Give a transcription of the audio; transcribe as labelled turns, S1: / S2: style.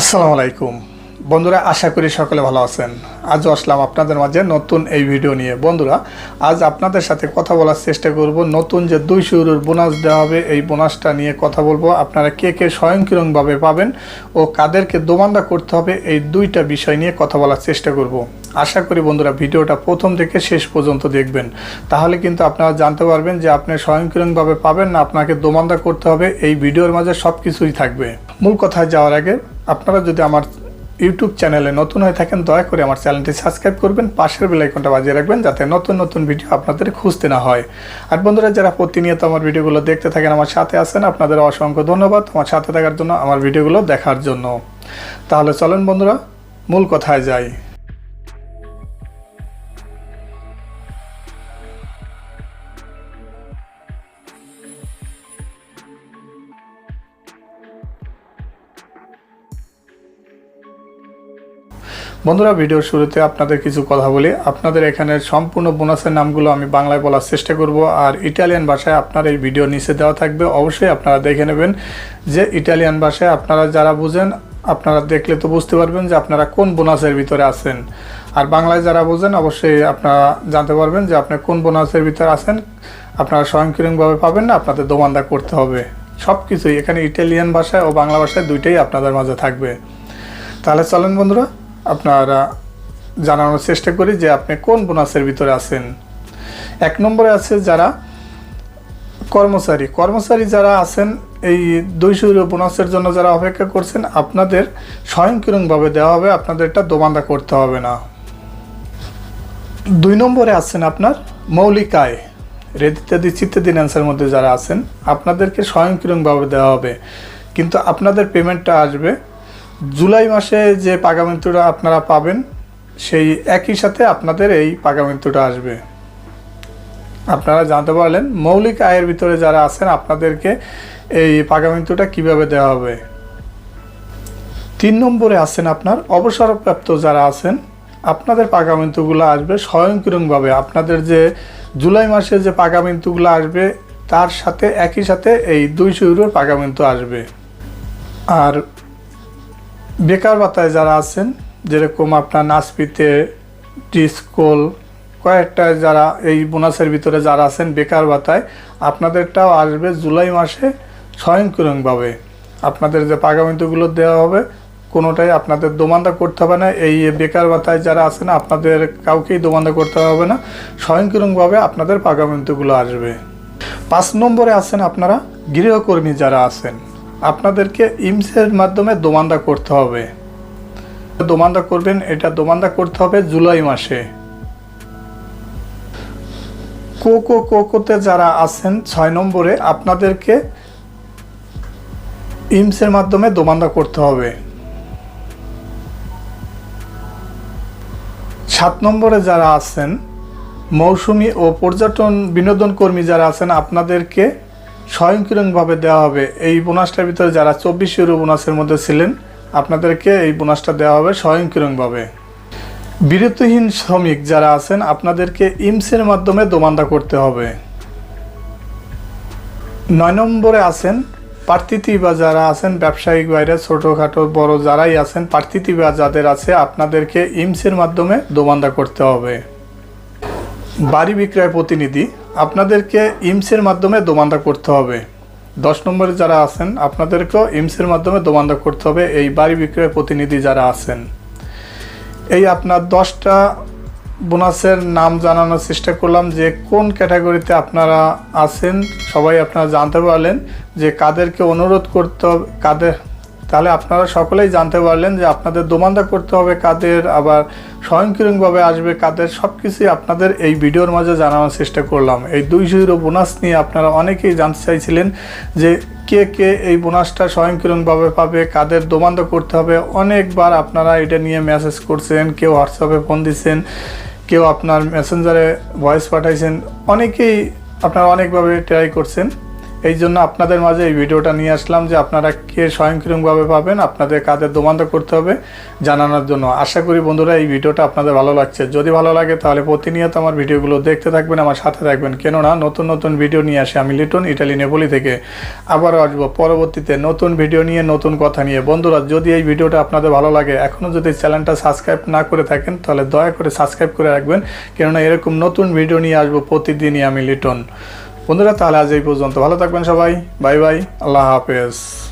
S1: আসসালামু আলাইকুম। বন্ধুরা, আশা করি সকলে ভালো আছেন। আজও আসলাম আপনাদের মাঝে নতুন এই ভিডিও নিয়ে। বন্ধুরা, আজ আপনাদের সাথে কথা বলার চেষ্টা করব নতুন যে দুই শুরুর বোনাস দেওয়া হবে, এই বোনাসটা নিয়ে কথা বলব। আপনারা কে কে স্বয়ংক্রিয়ভাবে পাবেন ও কাদেরকে দোমান্দা করতে হবে, এই দুইটা বিষয় নিয়ে কথা বলার চেষ্টা করব। আশা করি বন্ধুরা, ভিডিওটা প্রথম থেকে শেষ পর্যন্ত দেখবেন। তাহলে কিন্তু আপনারা জানতে পারবেন যে আপনি স্বয়ংক্রিয়ভাবে পাবেন না, আপনাকে দোমান্দা করতে হবে, এই ভিডিওর মাঝে সব কিছুই থাকবে। মূল কথায় যাওয়ার আগে আপনারা যদি আমার ইউটিউব চ্যানেলে নতুন হয়ে থাকেন, দয়া করে আমার চ্যানেলটি সাবস্ক্রাইব করবেন, পাশের বেল আইকনটা বাজিয়ে রাখবেন যাতে নতুন নতুন ভিডিও আপনাদের খুঁজতে না হয়। আর বন্ধুরা, যারা প্রতিনিয়ত আমার ভিডিওগুলো দেখতে থাকেন, আমার সাথে আছেন, আপনাদের অসংখ্য ধন্যবাদ আমার সাথে থাকার জন্য, আমার ভিডিওগুলো দেখার জন্য। তাহলে চলেন বন্ধুরা, মূল কথায় যাই। বন্ধুরা, ভিডিওর শুরুতে আপনাদের কিছু কথা বলি। আপনাদের এখানে সম্পূর্ণ বোনাসের নামগুলো আমি বাংলায় বলার চেষ্টা করব, আর ইটালিয়ান ভাষায় আপনার এই ভিডিও নিচে দেওয়া থাকবে। অবশ্যই আপনারা দেখে নেবেন যে ইটালিয়ান ভাষায় আপনারা যারা বুঝেন, আপনারা দেখলে তো বুঝতে পারবেন যে আপনারা কোন বোনাসের ভিতরে আছেন। আর বাংলায় যারা বোঝেন, অবশ্যই আপনারা জানতে পারবেন যে আপনি কোন বোনাসের ভিতরে আছেন। আপনারা স্বয়ংক্রিয়ভাবে পাবেন না, আপনাদের দোমান্দা করতে হবে। সব কিছুই এখানে ইটালিয়ান ভাষায় ও বাংলা ভাষায় দুইটাই আপনাদের মাঝে থাকবে। তাহলে চলেন বন্ধুরা আপনারা জানানোর চেষ্টা করি যে আপনি কোন বোনাসের ভিতরে আছেন। এক নম্বরে আছে যারা কর্মচারী। কর্মচারী যারা আছেন, এই দুইশো বোনাসের জন্য যারা অপেক্ষা করছেন, আপনাদের স্বয়ংক্রিয়ভাবে দেওয়া হবে আপনাদের এটা দোমান্দা করতে হবে না। দুই নম্বরে আছেন আপনার মৌলিক আয়। রেড ইত্যাদি চিত্তাদি অ্যান্সার মধ্যে যারা আছেন, আপনাদেরকে স্বয়ংক্রিয়ভাবে দেওয়া হবে। কিন্তু আপনাদের পেমেন্টটা আসবে জুলাই মাসে যে পাগামেন্তুটা আপনারা পাবেন, সেই একই সাথে আপনাদের এই পাগামেন্তুটা আসবে। আপনারা জানতে পারলেন, মৌলিক আয়ের ভিতরে যারা আছেন, আপনাদেরকে এই পাগামেন্তুটা কীভাবে দেওয়া হবে। তিন নম্বরে আছেন আপনার, অবসরপ্রাপ্ত যারা আছেন, আপনাদের পাগামেন্তুগুলো আসবে স্বয়ংক্রিয়ভাবে। আপনাদের যে জুলাই মাসে যে পাগামেন্তুগুলো আসবে, তার সাথে, একই সাথে এই দুইশো ইউরোর পাগামেন্তু আসবে। আর বেকার ভাতায় যারা আছেন, যেরকম আপনার নাচপিতে ডিসকোল, কয়েকটা যারা এই বোনাসের ভিতরে যারা আছেন বেকার ভাতায়, আপনাদেরটাও আসবে জুলাই মাসে স্বয়ংক্রিয়ভাবে। আপনাদের যে পাগামিন্তুগুলো দেওয়া হবে, কোনোটাই আপনাদের দোমান্দা করতে হবে না। এই বেকার ভাতায় যারা আছেন, আপনাদের কাউকেই দোমান্দা করতে হবে না। স্বয়ংক্রিয়ভাবে আপনাদের পাগামিন্তুগুলো আসবে। পাঁচ নম্বরে আছেন আপনারা গৃহকর্মী যারা আছেন। আপনাদেরকে ইমসের মাধ্যমে দোমান্দা করতে হবে। দোমান্দা করবেন, এটা দোমান্দা করতে হবে জুলাই মাসে। কোকো কোকোতে যারা আছেন, ছয় নম্বরে আপনাদেরকে ইমসের মাধ্যমে দোমান্দা করতে হবে। সাত নম্বরে যারা আছেন, মৌসুমি ও পর্যটন বিনোদন কর্মী যারা আছেন, আপনাদেরকে স্বয়ংক্রিয়ভাবে দেওয়া হবে। এই বোনাসটার ভিতরে যারা চব্বিশ ইউরো বোনাসের মধ্যে ছিলেন, আপনাদেরকে এই বোনাসটা দেওয়া হবে স্বয়ংক্রিয়ভাবে। বিরতিহীন শ্রমিক যারা আছেন, আপনাদেরকে ইমসের মাধ্যমে দোমান্দা করতে হবে। নয় নম্বরে আছেন প্রার্থিতি বা যারা আছেন, ব্যবসায়িক বাইরে, ছোটোখাটো, বড় যারাই আছেন প্রার্থিতি বা যাদের আছে, আপনাদেরকে ইমসের মাধ্যমে দোমান্দা করতে হবে। বাড়ি বিক্রয় প্রতিনিধি, আপনাদেরকে ইমসের মাধ্যমে দোমান্দা করতে হবে। দশ নম্বরে যারা আছেন, আপনাদেরকেও ইমসের মাধ্যমে দোমান্দা করতে হবে এই বাড়ি বিক্রয় প্রতিনিধি যারা আছেন। এই আপনার দশটা বোনাসের নাম জানানোর চেষ্টা করলাম যে কোন ক্যাটাগরিতে আপনারা আছেন, সবাই আপনারা জানতে পারলেন যে কাদেরকে অনুরোধ করতে হবে, কাদের তাহলে আপনারা সকলেই জানতে পারলেন যে আপনাদের দোমান্দা করতে হবে কাদের, আবার স্বয়ংক্রিয়ভাবে আসবে কাদের সব কিছুই আপনাদের এই ভিডিওর মাঝে জানানোর চেষ্টা করলাম। এই দুইশো ইউরো বোনাস নিয়ে আপনারা অনেকেই জানতে চাইছিলেন যে কে কে এই বোনাসটা স্বয়ংক্রিয়ভাবে পাবে, কাদের দোমান্দা করতে হবে। অনেকবার আপনারা এটা নিয়ে মেসেজ করছেন, কেউ হোয়াটসঅ্যাপে ফোন দিচ্ছেন, কেউ আপনার মেসেঞ্জারে ভয়েস পাঠাইছেন। অনেকেই আপনারা অনেকভাবে ট্রাই করছেন। এই জন্য আপনাদের মাঝে এই ভিডিওটা নিয়ে আসলাম যে আপনারা কে স্বয়ংক্রিয়ভাবে পাবেন, আপনাদের কাদের দোমান্ত করতে হবে জানানোর জন্য। আশা করি বন্ধুরা এই ভিডিওটা আপনাদের ভালো লাগছে। যদি ভালো লাগে তাহলে প্রতিনিয়ত আমার ভিডিওগুলো দেখতে থাকবেন, আমার সাথে থাকবেন। কেননা নতুন নতুন ভিডিও নিয়ে আসি আমি লিটন, ইটালি, নেপোলি থেকে। আবারও আসব পরবর্তীতে নতুন ভিডিও নিয়ে, নতুন কথা নিয়ে। বন্ধুরা, যদি এই ভিডিওটা আপনাদের ভালো লাগে এখনও যদি চ্যানেলটা সাবস্ক্রাইব না করে থাকেন, তাহলে দয়া করে সাবস্ক্রাইব করে রাখবেন। কেননা এরকম নতুন ভিডিও নিয়ে আসব প্রতিদিনই আমি লিটন। বন্ধুরা তাহলে আজ এই পর্যন্ত। ভালো থাকবেন সবাই। Bye bye. আল্লাহ হাফেজ।